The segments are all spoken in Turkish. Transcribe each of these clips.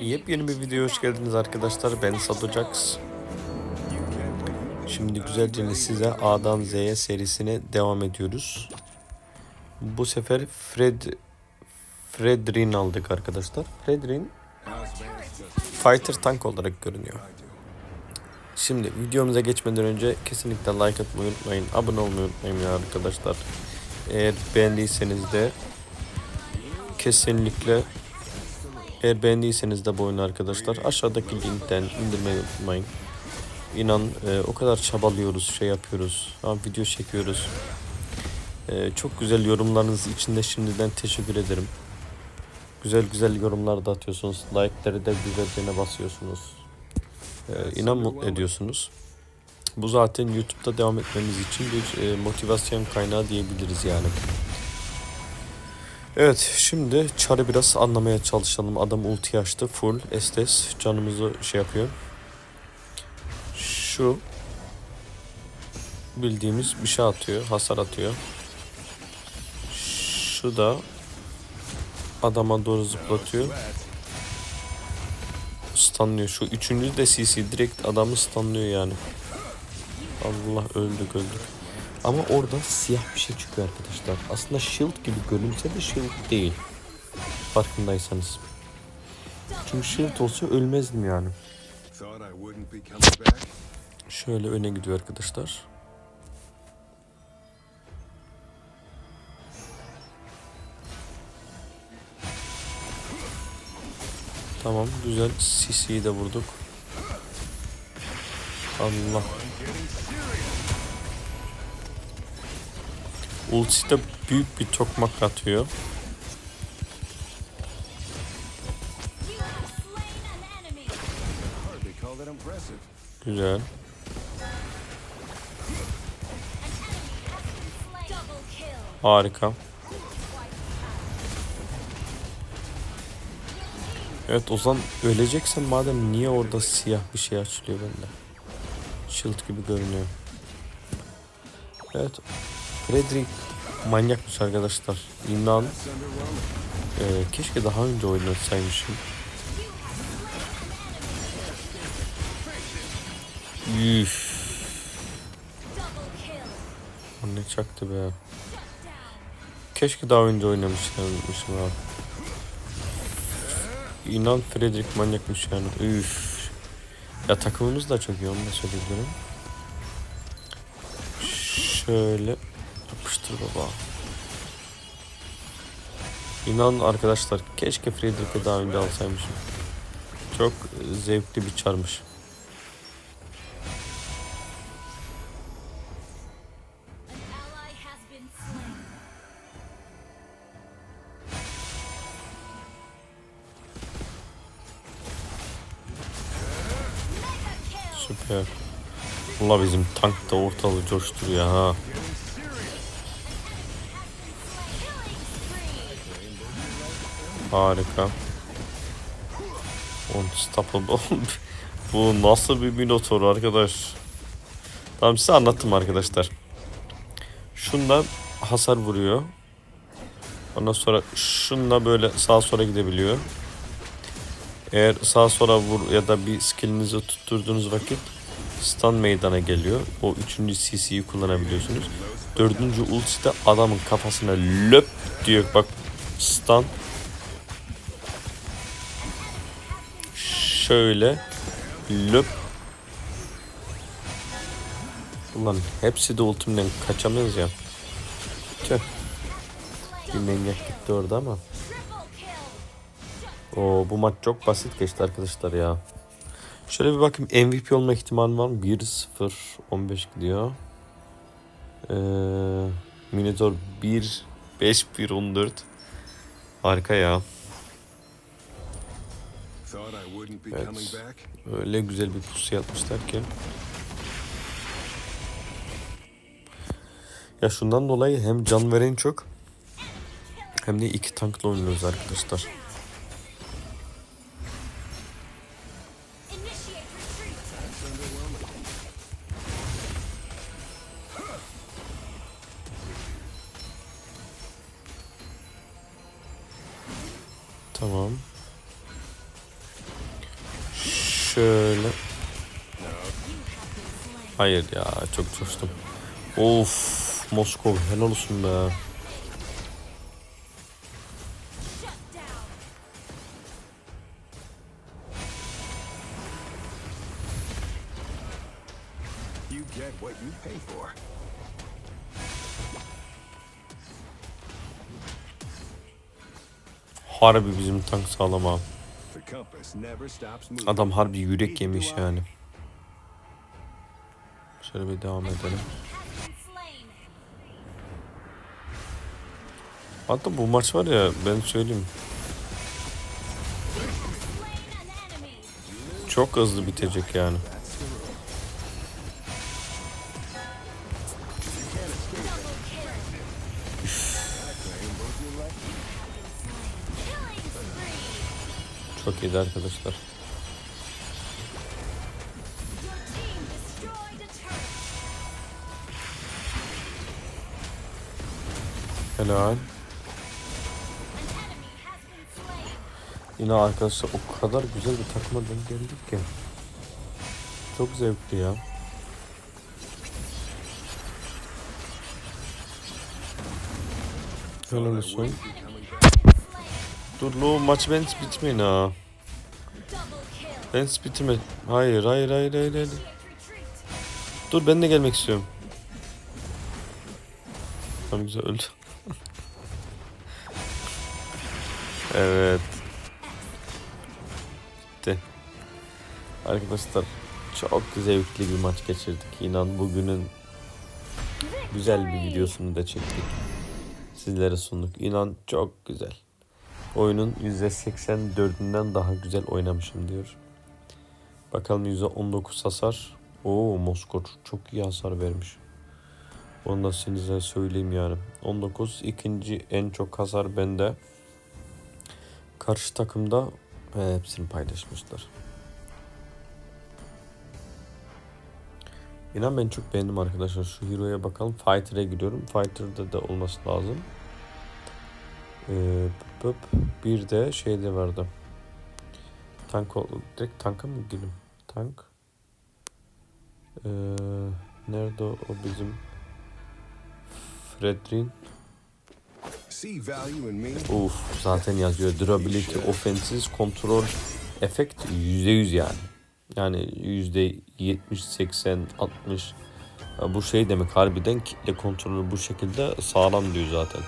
Yepyeni bir videoya hoş geldiniz arkadaşlar. Ben Sadojax. Şimdi güzelce size A'dan Z'ye serisine devam ediyoruz. Bu sefer Fred Fredrin aldık arkadaşlar. Fredrin Fighter tank olarak görünüyor. Şimdi videomuza geçmeden önce kesinlikle like atmayı unutmayın. Abone olmayı unutmayın ya arkadaşlar. Eğer beğendiyseniz de kesinlikle eğer beğendiyseniz de bu oyunu arkadaşlar aşağıdaki linkten indirmeyi unutmayın. İnan e, o kadar çabalıyoruz, şey yapıyoruz, video çekiyoruz. E, çok güzel yorumlarınız için de şimdiden teşekkür ederim. Güzel güzel yorumlar da atıyorsunuz. Like'ları da güzelce basıyorsunuz. E, inan mutlu ediyorsunuz. Bu zaten YouTube'da devam etmemiz için bir e, motivasyon kaynağı diyebiliriz yani. Evet şimdi çarı biraz anlamaya çalışalım. Adam ulti açtı. Full estes canımızı şey yapıyor. Şu bildiğimiz bir şey atıyor. Hasar atıyor. Şu da adama doğru zıplatıyor. Stunlıyor. Şu üçüncü de CC direkt adamı stunlıyor yani. Allah öldük öldük. Ama orada siyah bir şey çıkıyor arkadaşlar. Aslında shield gibi görünse de shield değil. Farkındaysanız. Çünkü shield olsa ölmezdim yani. Şöyle öne gidiyor arkadaşlar. Tamam güzel CC'yi de vurduk. Allah. Ulti de büyük bir tokmak atıyor. Güzel. Harika. Evet Ozan öleceksen madem niye orada siyah bir şey açılıyor bende? Shield gibi görünüyor. Evet. Frederick manyakmış arkadaşlar. İnan. Ee, keşke daha önce oynatsaymışım. Üf. Ne çaktı be. Keşke daha önce oynamışmışım abi. İnan Frederick manyakmış yani. Üf. Ya takımımız da çok iyi onu da söyleyebilirim. Şöyle yapıştır baba. İnan arkadaşlar keşke Frederick'i daha önce alsaymışım. Çok zevkli bir çarmış. Süper. Valla bizim tank da ortalığı coşturuyor ha. Harika. Unstoppable. Bu nasıl bir minotor arkadaş? Tamam size anlattım arkadaşlar. Şundan hasar vuruyor. Ondan sonra şunla böyle sağa sola gidebiliyor. Eğer sağa sola vur ya da bir skillinizi tutturduğunuz vakit stun meydana geliyor. O üçüncü CC'yi kullanabiliyorsunuz. Dördüncü ulti de adamın kafasına löp diyor bak stun. Şöyle löp. Ulan hepsi de ultimden kaçamıyoruz ya. Tüh. Bir manyak gitti orada ama. Oo, bu maç çok basit geçti arkadaşlar ya. Şöyle bir bakayım MVP olma ihtimali var mı? 1-0 15 gidiyor. Ee, Minotaur 1 5 1 14. Harika ya. Evet. Öyle güzel bir pusu yapmışlar ki. Ya şundan dolayı hem can veren çok hem de iki tankla oynuyoruz arkadaşlar. Şöyle. Hayır ya çok coştum. Of Moskov helal olsun be. You get what you pay for. Harbi bizim tank sağlam abi. Adam harbi yürek yemiş yani. Şöyle bir devam edelim. Hatta bu maç var ya ben söyleyeyim çok hızlı bitecek yani. İyiydi arkadaşlar. Helal. Yine arkadaşlar o kadar güzel bir takıma denk geldik ki. Çok zevkli ya. Helal olsun. Dur lo maç ben bitmeyin ha. Ben bitme. Hayır hayır hayır hayır hayır. Dur ben de gelmek istiyorum. Tamam güzel öldü. evet. Bitti. Arkadaşlar çok zevkli bir maç geçirdik. İnan bugünün güzel bir videosunu da çektik. Sizlere sunduk. İnan çok güzel. Oyunun %84'ünden daha güzel oynamışım diyor. Bakalım %19 hasar. Oo Moskor çok iyi hasar vermiş. Onu da size söyleyeyim yani. 19 ikinci en çok hasar bende. Karşı takımda he, hepsini paylaşmışlar. İnan ben çok beğendim arkadaşlar. Şu hero'ya bakalım. Fighter'a giriyorum. Fighter'da da olması lazım. Ee, bir de şeyde vardı. Tank direkt tanka mı girelim? Tank. Ee, nerede o, bizim Fredrin? Uf zaten yazıyor. Durability, offensive, control, effect %100 yani. Yani %70, 80, 60. Ya bu şey demek harbiden kitle kontrolü bu şekilde sağlam diyor zaten.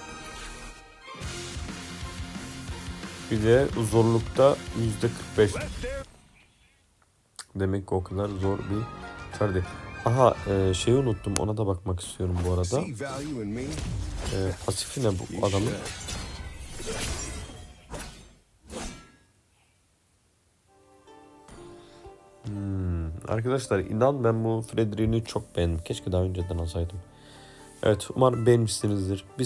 Bir de zorlukta %45. Demek ki o kadar zor bir çar değil. Aha e, şeyi unuttum ona da bakmak istiyorum bu arada. E, pasifi ne bu adamın? Hmm, Arkadaşlar inan ben bu Frederick'i çok beğendim. Keşke daha önceden alsaydım. Evet umarım beğenmişsinizdir. Bir